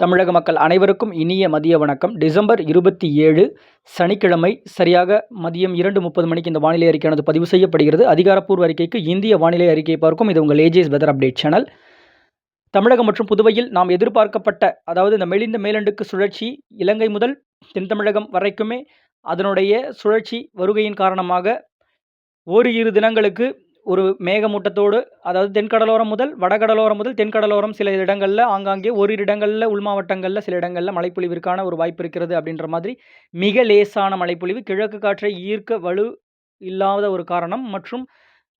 தமிழக மக்கள் அனைவருக்கும் இனிய மதிய வணக்கம். டிசம்பர் இருபத்தி ஏழு சனிக்கிழமை சரியாக மதியம் இரண்டு முப்பது மணிக்கு இந்த வானிலை அறிக்கையானது பதிவு செய்யப்படுகிறது. அதிகாரப்பூர்வ அறிக்கைக்கு இந்திய வானிலை அறிக்கையை பார்க்கும். இது உங்கள் AJ's weather update channel Tamilagam மற்றும் புதுவையில் நாம் எதிர்பார்க்கப்பட்ட அதாவது இந்த மெலிந்த மேலண்டுக்கு சுழற்சி இலங்கை முதல் தென் தமிழகம் வரைக்குமே அதனுடைய சுழற்சி வருகையின் காரணமாக ஓரிரு தினங்களுக்கு ஒரு மேகமூட்டத்தோடு அதாவது தென்கடலோரம் முதல் வடகடலோரம் முதல் தென்கடலோரம் சில இடங்களில் ஆங்காங்கே ஓரிரு இடங்களில் உள் மாவட்டங்களில் சில இடங்களில் மழைப்பொழிவிற்கான ஒரு வாய்ப்பு இருக்கிறது அப்படின்ற மாதிரி மிக லேசான மழைப்பொழிவு கிழக்கு காற்றை ஈர்க்க வலு இல்லாத ஒரு காரணம் மற்றும்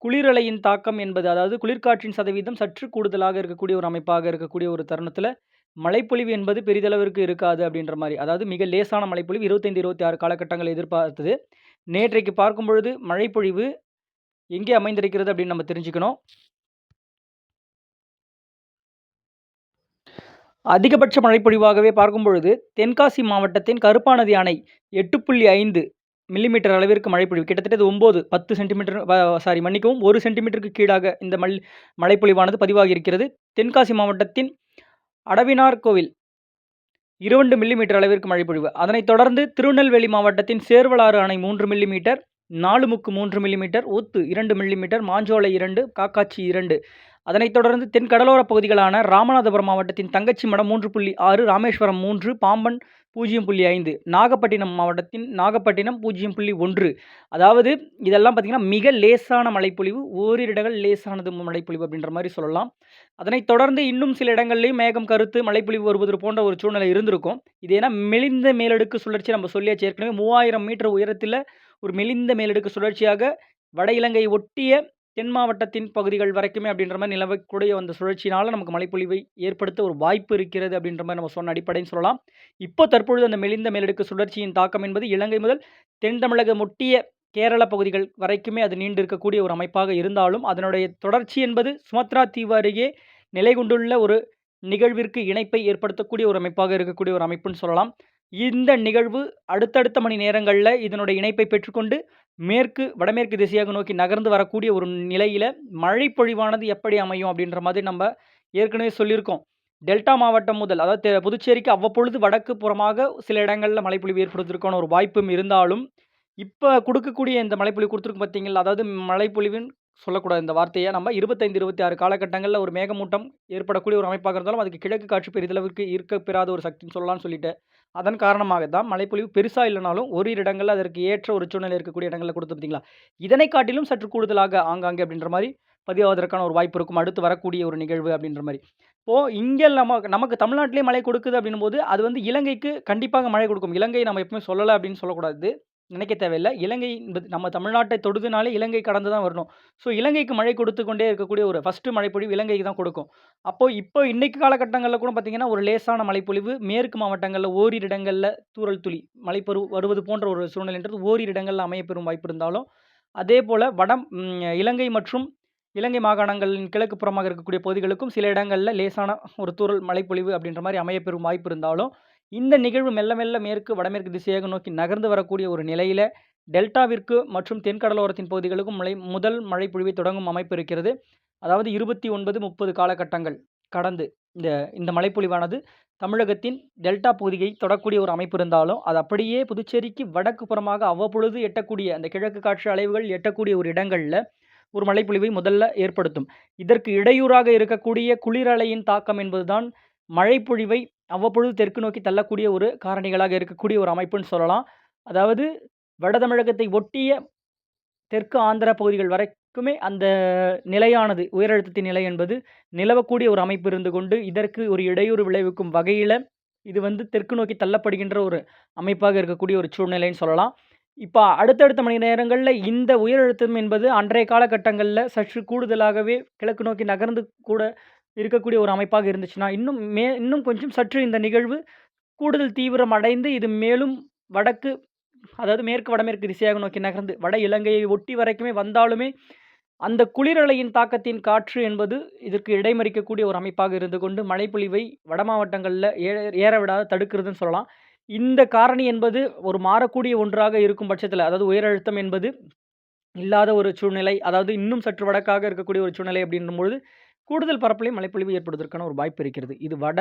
குளிரலையின் தாக்கம் என்பது அதாவது குளிர்காற்றின் சதவீதம் சற்று கூடுதலாக இருக்கக்கூடிய ஒரு அமைப்பாக இருக்கக்கூடிய ஒரு தருணத்தில் மழைப்பொழிவு என்பது பெரிதளவிற்கு இருக்காது அப்படின்ற மாதிரி அதாவது மிக லேசான மழைப்பொழிவு இருபத்தைந்து இருபத்தி ஆறு காலகட்டங்கள் எதிர்பார்த்தது. நேற்றைக்கு பார்க்கும் பொழுது மழைப்பொழிவு எங்கே அமைந்திருக்கிறது அப்படின்னு நம்ம தெரிஞ்சுக்கணும். அதிகபட்ச மழைப்பொழிவாகவே பார்க்கும் பொழுது தென்காசி மாவட்டத்தின் கருப்பாநதி அணை எட்டு புள்ளி ஐந்து மில்லிமீட்டர் அளவிற்கு மழைப்பொழிவு. கிட்டத்தட்ட இது ஒம்பது பத்து சென்டிமீட்டர் சாரி மன்னிக்கவும் ஒரு சென்டிமீட்டருக்கு கீழாக இந்த மல் மழைப்பொழிவானது பதிவாகி இருக்கிறது தென்காசி மாவட்டத்தின் அடவினார் கோவில் இரண்டு மில்லிமீட்டர் அளவிற்கு மழைப்பொழிவு. அதனைத் தொடர்ந்து திருநெல்வேலி மாவட்டத்தின் சேர்வலாறு அணை மூன்று மில்லிமீட்டர் நாலுமுக்கு மூன்று மில்லிமீட்டர் ஊத்து இரண்டு மில்லிமீட்டர் மாஞ்சோலை இரண்டு காக்காட்சி இரண்டு. அதனைத் தொடர்ந்து தென் கடலோர பகுதிகளான ராமநாதபுரம் மாவட்டத்தின் தங்கச்சி மடம் மூன்று புள்ளி ஆறு ராமேஸ்வரம் மூன்று பாம்பன் பூஜ்ஜியம் புள்ளி ஐந்து நாகப்பட்டினம் மாவட்டத்தின் நாகப்பட்டினம் பூஜ்ஜியம் புள்ளி ஒன்று. அதாவது இதெல்லாம் பார்த்திங்கன்னா மிக லேசான மழைப்பொழிவு ஓரிரு இடங்கள் லேசானது மழைப்பொழிவு அப்படின்ற மாதிரி சொல்லலாம். அதனைத் தொடர்ந்து இன்னும் சில இடங்கள்லையும் மேகம் கருத்து மழைப்பொழிவு வருவது போன்ற ஒரு சூழ்நிலை இருந்திருக்கும். இது ஏன்னா மெலிந்த மேலடுக்கு சுழற்சி நம்ம சொல்லியாச்சு. ஏற்கனவே மூவாயிரம் மீட்டர் உயரத்தில் ஒரு மெலிந்த மேலடுக்கு சுழற்சியாக வட இலங்கை ஒட்டிய தென் மாவட்டத்தின் பகுதிகள் வரைக்குமே அப்படின்ற மாதிரி நிலவக்கூடிய அந்த சுழற்சினால் நமக்கு மழைப்பொழிவை ஏற்படுத்த ஒரு வாய்ப்பு இருக்கிறது அப்படின்ற மாதிரி நம்ம சொன்ன அடிப்படைன்னு சொல்லலாம். இப்போ தற்பொழுது அந்த மெலிந்த மேலடுக்கு சுழற்சியின் தாக்கம் என்பது இலங்கை முதல் தென் தமிழகம் ஒட்டிய கேரள பகுதிகள் வரைக்குமே அது நீண்டு இருக்கக்கூடிய ஒரு அமைப்பாக இருந்தாலும் அதனுடைய தொடர்ச்சி என்பது சுமத்ரா தீவு அருகே நிலை கொண்டுள்ள ஒரு நிகழ்விற்கு இணைப்பை ஏற்படுத்தக்கூடிய ஒரு அமைப்பாக இருக்கக்கூடிய ஒரு அமைப்புன்னு சொல்லலாம். இந்த நிகழ்வு அடுத்தடுத்த மணி நேரங்களில் இதனுடைய இணைப்பை பெற்றுக்கொண்டு மேற்கு வடமேற்கு திசையாக நோக்கி நகர்ந்து வரக்கூடிய ஒரு நிலையில் மழை பொழிவானது எப்படி அமையும் அப்படின்ற மாதிரி நம்ம ஏற்கனவே சொல்லியிருக்கோம். டெல்டா மாவட்டம் முதல் அதாவது புதுச்சேரிக்கு அவ்வப்பொழுது வடக்கு புறமாக சில இடங்களில் மழைப்பொழிவு ஏற்படுத்திருக்கான ஒரு வாய்ப்பும் இருந்தாலும் இப்போ கொடுக்கக்கூடிய இந்த மழைப்பொழிவு கொடுத்துருக்கு பார்த்தீங்களா அதாவது மழைப்பொழிவின் சொல்லக்கூடாது. இந்த வார்த்தையை நம்ம இருபத்தைந்து இருபத்தி ஆறு காலகட்டங்களில் ஒரு மேகமூட்டம் ஏற்படக்கூடிய ஒரு அமைப்பாக இருந்தாலும் அதுக்கு கிழக்கு காற்று பெரிதளவுக்கு இருக்க பெறாத ஒரு சக்தின்னு சொல்லலாம்னு சொல்லிட்டு அதன் காரணமாக தான் மழைப்பொழிவு பெருசாக இல்லைனாலும் ஒரு இடங்களில் அதற்கு ஏற்ற ஒரு சூழ்நிலை இருக்கக்கூடிய இடங்களில் கொடுத்து பார்த்தீங்களா இதனை காட்டிலும் சற்று கூடுதலாக ஆங்காங்கே அப்படின்ற மாதிரி பதிவாவதற்கான ஒரு வாய்ப்பு இருக்கும். அடுத்து வரக்கூடிய ஒரு நிகழ்வு அப்படின்ற மாதிரி. இப்போது இங்கே நம்ம நமக்கு தமிழ்நாட்டிலே மழை கொடுக்குது அப்படின்னும் போது அது வந்து இலங்கைக்கு கண்டிப்பாக மழை கொடுக்கும். இலங்கை நம்ம எப்பவுமே சொல்லலை அப்படின்னு சொல்லக்கூடாது. நினைக்க தேவையில்லை. இலங்கை என்பது நம்ம தமிழ்நாட்டை தொடுதுனாலே இலங்கை கடந்து தான் வரணும். ஸோ இலங்கைக்கு மழை கொடுத்து கொண்டே இருக்கக்கூடிய ஒரு ஃபஸ்ட்டு மழைப்பொழிவு இலங்கைக்கு தான் கொடுக்கும். அப்போது இப்போ இன்றைக்கு காலகட்டங்களில் கூட பார்த்திங்கன்னா ஒரு லேசான மழைப்பொழிவு மேற்கு மாவட்டங்களில் ஓரிரு இடங்களில் தூரல் துளி மழைப்பொரு வருவது போன்ற ஒரு சூழ்நிலைன்றது ஓரிரு இடங்களில் அமையப்பெறும் வாய்ப்பு இருந்தாலும் அதே போல் வடம் இலங்கை மற்றும் இலங்கை மாகாணங்களின் கிழக்கு புறமாக இருக்கக்கூடிய பகுதிகளுக்கும் சில இடங்களில் லேசான ஒரு தூரல் மழைப்பொழிவு அப்படின்ற மாதிரி அமையப்பெறும் வாய்ப்பு இருந்தாலும் இந்த நிகழ்வு மெல்ல மெல்ல மேற்கு வடமேற்கு திசையாக நோக்கி நகர்ந்து வரக்கூடிய ஒரு நிலையில் டெல்டாவிற்கு மற்றும் தென்கடலோரத்தின் பகுதிகளுக்கும் மழை முதல் மழை பொழிவை தொடங்கும் அமைப்பு இருக்கிறது. அதாவது இருபத்தி ஒன்பது முப்பது காலகட்டங்கள் கடந்து இந்த இந்த மழைப்பொழிவானது தமிழகத்தின் டெல்டா பகுதியை தொடக்கூடிய ஒரு அமைப்பு இருந்தாலும் அது அப்படியே புதுச்சேரிக்கு வடக்கு புறமாக அவ்வப்பொழுது எட்டக்கூடிய அந்த கிழக்கு காற்று அலைவுகள் எட்டக்கூடிய ஒரு இடங்களில் ஒரு மழைப்பொழிவை முதல்ல ஏற்படுத்தும். இதற்கு இடையூறாக இருக்கக்கூடிய குளிரலையின் தாக்கம் என்பதுதான் மழைப்பொழிவை அவ்வப்பொழுது தெற்கு நோக்கி தள்ளக்கூடிய ஒரு காரணிகளாக இருக்கக்கூடிய ஒரு அமைப்புன்னு சொல்லலாம். அதாவது வட தமிழகத்தை ஒட்டிய தெற்கு ஆந்திர பகுதிகள் வரைக்குமே அந்த நிலையானது உயரழுத்தத்தின் நிலை என்பது நிலவக்கூடிய ஒரு அமைப்பு இருந்து கொண்டு இதற்கு ஒரு இடையூறு விளைவிக்கும் வகையில் இது வந்து தெற்கு நோக்கி தள்ளப்படுகின்ற ஒரு அமைப்பாக இருக்கக்கூடிய ஒரு சூழ்நிலைன்னு சொல்லலாம். இப்போ அடுத்தடுத்த மணி நேரங்களில் இந்த உயரழுத்தம் என்பது அன்றைய காலகட்டங்களில் சற்று கூடுதலாகவே கிழக்கு நோக்கி நகர்ந்து கூட இருக்கக்கூடிய ஒரு அமைப்பாக இருந்துச்சுன்னா இன்னும் மே இன்னும் கொஞ்சம் சற்று இந்த நிகழ்வு கூடுதல் தீவிரம் அடைந்து இது மேலும் வடக்கு அதாவது மேற்கு வடமேற்கு திசையாக நோக்கி நகர்ந்து வட இலங்கையை ஒட்டி வரைக்குமே வந்தாலுமே அந்த குளிரலையின் தாக்கத்தின் காற்று என்பது இதற்கு இடைமறிக்கக்கூடிய ஒரு அமைப்பாக இருந்து கொண்டு மழைப்பொழிவை வட மாவட்டங்களில் ஏ ஏற விடாத தடுக்கிறதுன்னு சொல்லலாம். இந்த காரணி என்பது ஒரு மாறக்கூடிய ஒன்றாக இருக்கும் பட்சத்தில் அதாவது உயரழுத்தம் என்பது இல்லாத ஒரு சூழ்நிலை அதாவது இன்னும் சற்று வடக்காக இருக்கக்கூடிய ஒரு சூழ்நிலை அப்படின்னும் பொழுது கூடுதல் பரப்பிலையும் மழைப்பொழிவு ஏற்படுவதற்கான ஒரு வாய்ப்பு இருக்கிறது இது வட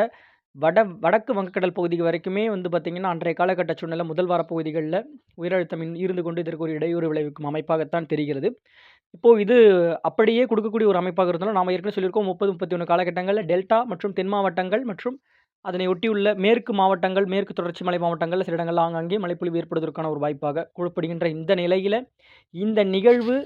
வட வடக்கு வங்கக்கடல் பகுதி வரைக்குமே வந்து பார்த்தீங்கன்னா, அன்றைய காலகட்ட சூழ்நிலை முதல் வார பகுதிகளில் உயரழுத்தம் இருந்து கொண்டு இதற்கு ஒரு இடையூறு விளைவிக்கும் அமைப்பாகத்தான் தெரிகிறது. இப்போது இது அப்படியே கொடுக்கக்கூடிய ஒரு அமைப்பாக இருந்தாலும், நாம் ஏற்கனவே சொல்லியிருக்கோம் முப்பது முப்பத்தி ஒன்று காலகட்டங்களில் டெல்டா மற்றும் தென் மாவட்டங்கள் மற்றும் அதனை ஒட்டியுள்ள மேற்கு மாவட்டங்கள், மேற்கு தொடர்ச்சி மலை மாவட்டங்களில் சில இடங்கள்ல ஆங்காங்கே மழைப்பொழிவு ஏற்படுவதற்கான ஒரு வாய்ப்பாக கூறப்படுகின்ற இந்த நிலையில் இந்த நிகழ்வு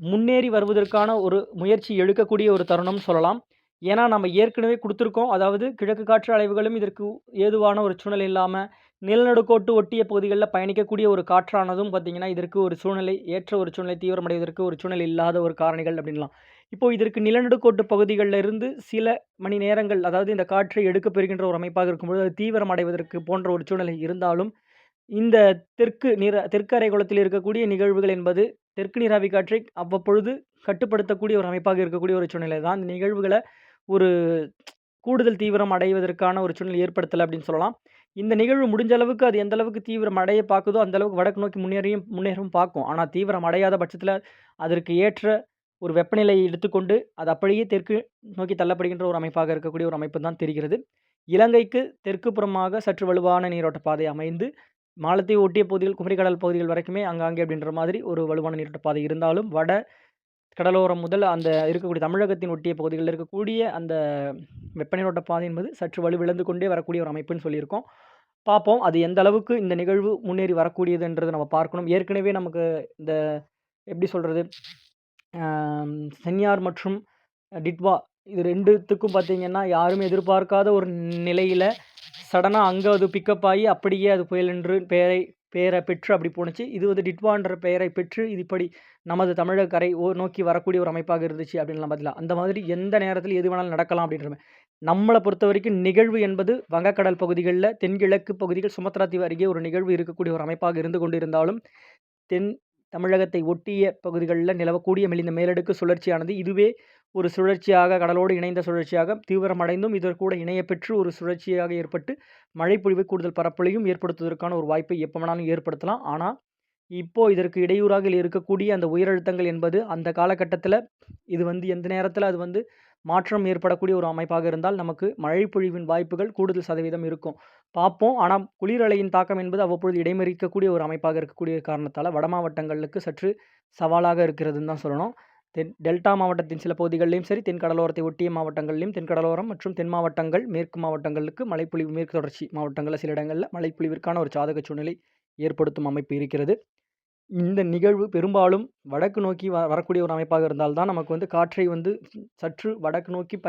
முன்னேறி வருவதற்கான ஒரு முயற்சி எடுக்கக்கூடிய ஒரு தருணம்னு சொல்லலாம். ஏன்னா, நம்ம ஏற்கனவே கொடுத்துருக்கோம் அதாவது கிழக்கு காற்று அலைவுகளும் இதற்கு ஏதுவான ஒரு சூழ்நிலை இல்லாமல் நிலநடுக்கோட்டு ஒட்டிய பகுதிகளில் பயணிக்கக்கூடிய ஒரு காற்றானதும் பார்த்தீங்கன்னா, இதற்கு ஒரு சூழ்நிலை ஏற்ற ஒரு சூழ்நிலை தீவிரமடைவதற்கு ஒரு சூழ்நிலை இல்லாத ஒரு காரணிகள் அப்படின்லாம். இப்போது இதற்கு நிலநடுக்கோட்டு பகுதிகளில் இருந்து சில மணி நேரங்கள், அதாவது இந்த காற்றை எடுக்கப் பெறுகின்ற ஒரு அமைப்பாக இருக்கும்பொழுது, அது தீவிரமடைவதற்கு போன்ற ஒரு சூழ்நிலை இருந்தாலும், இந்த தெற்கு நீர தெற்கு அரைக்குளத்தில் இருக்கக்கூடிய நிகழ்வுகள் என்பது, தெற்கு நீராவி காற்றை அவ்வப்பொழுது கட்டுப்படுத்தக்கூடிய ஒரு அமைப்பாக இருக்கக்கூடிய ஒரு சூழ்நிலை தான். இந்த நிகழ்வுகளை ஒரு கூடுதல் தீவிரம் அடைவதற்கான ஒரு சூழ்நிலை ஏற்படுத்தலை அப்படின்னு சொல்லலாம். இந்த நிகழ்வு முடிஞ்ச அளவுக்கு அது எந்த அளவுக்கு தீவிரம் அடைய பாக்குதோ, அந்த அளவுக்கு வடக்கு நோக்கி முன்னேறியும் முன்னேறவும் பார்க்கும் ஆனால் தீவிரம் அடையாத பட்சத்தில் அதற்கு ஏற்ற ஒரு வெப்பநிலையை எடுத்துக்கொண்டு, அது அப்படியே தெற்கு நோக்கி தள்ளப்படுகின்ற ஒரு அமைப்பாக இருக்கக்கூடிய ஒரு அமைப்பு தான் தெரிகிறது. இலங்கைக்கு தெற்கு புறமாக சற்று வலுவான நீரோட்ட பாதை அமைந்து, மாலத்தீவு ஒட்டிய பகுதிகள், குமரிக்கடல் பகுதிகள் வரைக்குமே அங்காங்கே அப்படின்ற மாதிரி ஒரு வலுவான நீரோட்ட பாதை இருந்தாலும், வட கடலோரம் முதல் அந்த இருக்கக்கூடிய தமிழகத்தின் ஒட்டிய பகுதிகளில் இருக்கக்கூடிய அந்த வெப்பநீரோட்ட பாதை என்பது சற்று வலுவிழந்து கொண்டே வரக்கூடிய ஒரு அமைப்புன்னு சொல்லியிருக்கோம். பார்ப்போம் அது எந்த அளவுக்கு இந்த நிகழ்வு முன்னேறி வரக்கூடியதுன்றத நம்ம பார்க்கணும். ஏற்கனவே நமக்கு இந்த எப்படி சொல்கிறது அ சென்யார் மற்றும் டிட்வா இது ரெண்டுத்துக்கும் பார்த்தீங்கன்னா, யாருமே எதிர்பார்க்காத ஒரு நிலையில் சடனாக அங்கே அது பிக்கப் ஆகி அப்படியே அது புயல் என்று பெயரை பெயரை பெற்று அப்படி போணுச்சு. இது வந்து டிட்வான்ற பெயரை பெற்று, இது இப்படி நமது தமிழக கரை ஓ நோக்கி வரக்கூடிய ஒரு அமைப்பாக இருந்துச்சு அப்படின்லாம் பதிலாக அந்த மாதிரி எந்த நேரத்தில் எது வேணாலும் நடக்கலாம் அப்படின்ற நம்மளை பொறுத்த வரைக்கும் நிகழ்வு என்பது வங்கக்கடல் பகுதிகளில் தென்கிழக்கு பகுதிகள் சுமத்ரா தீவு அருகே ஒரு நிகழ்வு இருக்கக்கூடிய ஒரு அமைப்பாக இருந்து கொண்டிருந்தாலும், தென் தமிழகத்தை ஒட்டிய பகுதிகளில் நிலவக்கூடிய மெலிந்த மேலடுக்கு சுழற்சியானது, இதுவே ஒரு சுழற்சியாக கடலோடு இணைந்த சுழற்சியாக தீவிரமடைந்தும், இதற்கூட இணையப்பெற்று ஒரு சுழற்சியாக ஏற்பட்டு, மழைப்பொழிவு கூடுதல் பரப்பலையும் ஏற்படுத்துவதற்கான ஒரு வாய்ப்பை எப்போ வேணாலும் ஏற்படுத்தலாம். ஆனால் இப்போ இதற்கு இடையூறாக இருக்கக்கூடிய அந்த உயரழுத்தங்கள் என்பது, அந்த காலகட்டத்தில் இது வந்து எந்த நேரத்தில் அது வந்து மாற்றம் ஏற்படக்கூடிய ஒரு அமைப்பாக இருந்தால், நமக்கு மழைப்பொழிவின் வாய்ப்புகள் கூடுதல் சதவீதம் இருக்கும். பார்ப்போம் ஆனால் குளிரலையின் தாக்கம் என்பது அவ்வப்பொழுது இடைமறிக்கக்கூடிய ஒரு அமைப்பாக இருக்கக்கூடிய காரணத்தால் வட மாவட்டங்களுக்கு சற்று சவாலாக இருக்கிறதுன்னு தான் சொல்லணும். தென் டெல்டா மாவட்டத்தின் சில பகுதிகளிலும் சரி, தென் கடலோரத்தை ஒட்டிய மாவட்டங்களிலும் தென் கடலோரம் மற்றும் தென் மாவட்டங்கள், மேற்கு மாவட்டங்களுக்கு மழைப்பொழிவு மேற்கு தொடர்ச்சி மாவட்டங்களில் சில இடங்களில் மழைப்பொழிவிற்கான ஒரு சாதக சூழ்நிலை ஏற்படுத்தும் அமைப்பு இருக்கிறது. இந்த நிகழ்வு பெரும்பாலும் வடக்கு நோக்கி வ வரக்கூடிய ஒரு அமைப்பாக இருந்தால் தான், நமக்கு வந்து காற்றை வந்து சற்று வடக்கு நோக்கி ப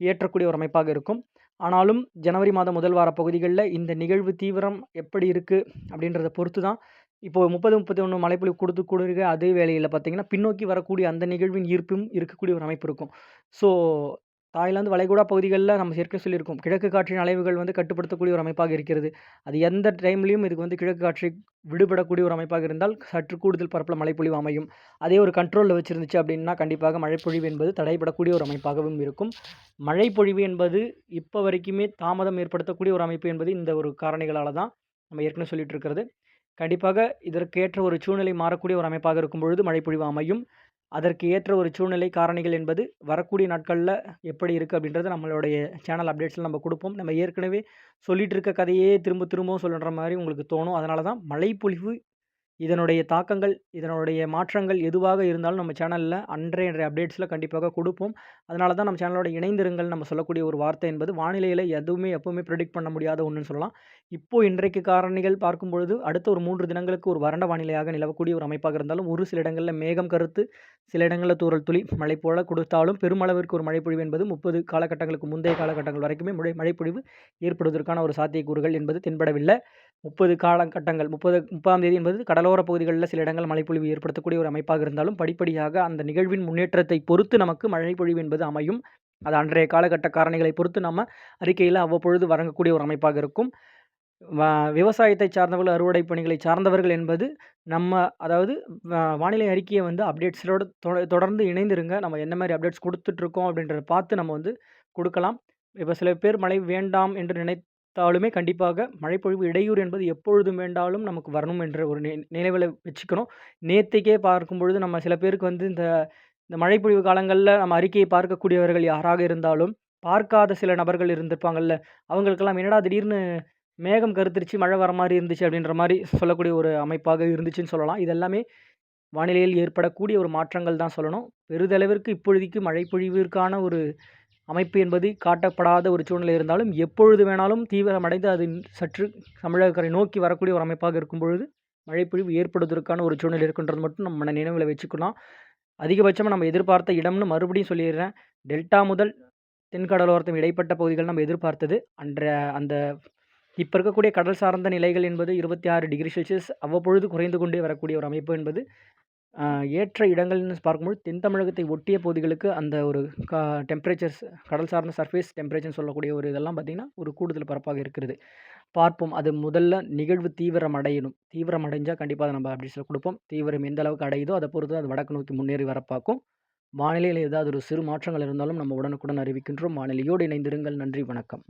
ஏற்றக்கூடிய ஒரு அமைப்பாக இருக்கும். ஆனாலும் ஜனவரி மாதம் முதல் வார பகுதிகளில் இந்த நிகழ்வு தீவிரம் எப்படி இருக்குது அப்படின்றத பொறுத்து தான், இப்போ 30, 31 மழைப்பொழிவு கொடுத்து கொடுக்க அதே வேலையில் பார்த்தீங்கன்னா, பின்னோக்கி வரக்கூடிய அந்த நிகழ்வின் ஈர்ப்பும் இருக்கக்கூடிய ஒரு அமைப்பு இருக்கும். ஸோ, தாய்லாந்து வளைகுடா பகுதிகளில் நம்ம ஏற்கனவே சொல்லியிருக்கோம். கிழக்கு காற்றின் அலைவுகள் வந்து கட்டுப்படுத்தக்கூடிய ஒரு அமைப்பாக இருக்கிறது. அது எந்த டைம்லையும் இதுக்கு வந்து கிழக்கு காற்றை விடுபடக்கூடிய ஒரு அமைப்பாக இருந்தால், சற்று கூடுதல் பரப்பில் மழைப்பொழிவு அமையும். அதே ஒரு கண்ட்ரோலில் வச்சுருந்துச்சு அப்படின்னா, கண்டிப்பாக மழைப்பொழிவு என்பது தடைபடக்கூடிய ஒரு அமைப்பாகவும் இருக்கும். மழைப்பொழிவு என்பது இப்போ வரைக்குமே தாமதம் ஏற்படுத்தக்கூடிய ஒரு அமைப்பு என்பது இந்த ஒரு காரணிகளால் தான், நம்ம ஏற்கனவே சொல்லிட்டு இருக்கிறது. கண்டிப்பாக இதற்கேற்ற ஒரு சூழ்நிலை மாறக்கூடிய ஒரு அமைப்பாக இருக்கும் பொழுது மழைப்பொழிவு அமையும். அதற்கு ஏற்ற ஒரு சூழ்நிலை காரணிகள் என்பது வரக்கூடிய நாட்களில் எப்படி இருக்குது அப்படின்றத நம்மளுடைய சேனல் அப்டேட்ஸில் நம்ம கொடுப்போம் நம்ம ஏற்கனவே சொல்லிகிட்டு இருக்க கதையே திரும்ப திரும்பவும் சொல்லுற மாதிரி உங்களுக்கு தோணும். அதனால தான் மழைப்பொழிவு, இதனுடைய தாக்கங்கள், இதனுடைய மாற்றங்கள் எதுவாக இருந்தாலும் நம்ம சேனலில் அன்றைய அப்டேட்ஸ்ல கண்டிப்பாக கொடுப்போம் அதனால தான் நம்ம சேனலோட இணைந்திருங்கள் நம்ம சொல்லக்கூடிய ஒரு வார்த்தை என்பது, வானிலையில் எதுவுமே எப்போவுமே ப்ரிடிக்ட் பண்ண முடியாத ஒன்றுன்னு சொல்லலாம். இப்போது இன்றைக்கு காரணிகள் பார்க்கும்பொழுது, அடுத்த ஒரு மூன்று தினங்களுக்கு ஒரு வறண்ட வானிலையாக நிலவக்கூடிய ஒரு அமைப்பாக இருந்தாலும், ஒரு சில இடங்களில் மேகம் கருத்து, சில இடங்களில் தூறல் துளி மழை போல கொடுத்தாலும் பெருமளவிற்கு ஒரு மழைப்பொழிவு என்பது 30 காலகட்டங்களுக்கு முந்தைய காலகட்டங்கள் வரைக்குமே மழை மழைப்பொழிவு ஏற்படுவதற்கான ஒரு சாத்தியக்கூறுகள் என்பது தென்படவில்லை 30 காலகட்டங்கள் 30 30ஆம் தேதி என்பது கடலோர பகுதிகளில் சில இடங்கள் மழைப்பொழிவு ஏற்படுத்தக்கூடிய ஒரு அமைப்பாக இருந்தாலும், படிப்படியாக அந்த நிகழ்வின் முன்னேற்றத்தை பொறுத்து நமக்கு மழைப்பொழிவு என்பது அமையும். அது அன்றைய காலகட்ட காரணிகளை பொறுத்து நம்ம அறிக்கையில் அவ்வப்பொழுது வழங்கக்கூடிய ஒரு அமைப்பாக இருக்கும். வ விவசாயத்தை சார்ந்தவர்கள், அறுவடை பணிகளை சார்ந்தவர்கள் என்பது, நம்ம அதாவது வானிலை அறிக்கையை வந்து அப்டேட்ஸோட தொடர்ந்து இணைந்திருங்க. நம்ம என்ன மாதிரி அப்டேட்ஸ் கொடுத்துட்ருக்கோம் அப்படின்றத பார்த்து நம்ம வந்து கொடுக்கலாம் இப்போ சில பேர் மழை வேண்டாம் என்று நினை பார்த்தாலுமே கண்டிப்பாக மழைப்பொழிவு இடையூறு என்பது எப்பொழுதும் வேண்டாலும் நமக்கு வரணும் என்ற ஒரு நி நினைவில் வச்சுக்கணும். நேத்தைக்கே பார்க்கும்பொழுது நம்ம சில பேருக்கு வந்து இந்த இந்த மழைப்பொழிவு காலங்களில் நம்ம அறிக்கையை பார்க்கக்கூடியவர்கள் யாராக இருந்தாலும், பார்க்காத சில நபர்கள் இருந்திருப்பாங்கல்ல, அவங்களுக்கெல்லாம் என்னடா திடீர்னு மேகம் கருத்துருச்சு, மழை வர மாதிரி இருந்துச்சு அப்படின்ற மாதிரி சொல்லக்கூடிய ஒரு அமைப்பாக இருந்துச்சுன்னு சொல்லலாம். இதெல்லாமே வானிலையில் ஏற்படக்கூடிய ஒரு மாற்றங்கள் தான் சொல்லணும். பெரிதளவிற்கு இப்பொழுதைக்கு மழைப்பொழிவிற்கான ஒரு அமைப்பு என்பது காட்டப்படாத ஒரு சூழ்நிலை இருந்தாலும், எப்பொழுது வேணாலும் தீவிரமடைந்து அது சற்று தமிழகரை நோக்கி வரக்கூடிய ஒரு அமைப்பாக இருக்கும் பொழுது, மழைப்பொழிவு ஏற்படுவதற்கான ஒரு சூழ்நிலை இருக்குன்றது மட்டும் நம்ம நினைவில் வச்சுக்கலாம். அதிகபட்சமாக நம்ம எதிர்பார்த்த இடம்னு மறுபடியும் சொல்லிடுறேன் டெல்டா முதல் தென்கடலோரத்தின் இடைப்பட்ட பகுதிகள் நம்ம எதிர்பார்த்தது. அன்ற அந்த இப்போ இருக்கக்கூடிய கடல் சார்ந்த நிலைகள் என்பது 26 டிகிரி செல்சியஸ் அவ்வப்பொழுது குறைந்து கொண்டே வரக்கூடிய ஒரு அமைப்பு என்பது, ஏற்ற இடங்கள்னு பார்க்கும்போது தென் தமிழகத்தை ஒட்டிய பகுதிகளுக்கு அந்த ஒரு க டெம்பரேச்சர்ஸ் கடல் சார்ந்த சர்ஃபேஸ் டெம்பரேச்சர்ன்னு சொல்லக்கூடிய ஒரு இதெல்லாம் பார்த்தீங்கன்னா, ஒரு கூடுதல் பரப்பாக இருக்கிறது. பார்ப்போம். அது முதல்ல நிகழ்வு தீவிரம் அடையணும். தீவிரம் அடைஞ்சால் கண்டிப்பாக அதை நம்ம சொல்லி கொடுப்போம் தீவிரம் எந்த அளவுக்கு அடையுதோ, அதை பொறுத்து அது வடக்கு நோக்கி முன்னேறி வரப்பாக்கும் வானிலையில் ஏதாவது ஒரு சிறு மாற்றங்கள் இருந்தாலும் நம்ம உடனுக்குடன் அறிவிக்கின்றோம். வானிலையோடு இணைந்திருங்கள். நன்றி, வணக்கம்.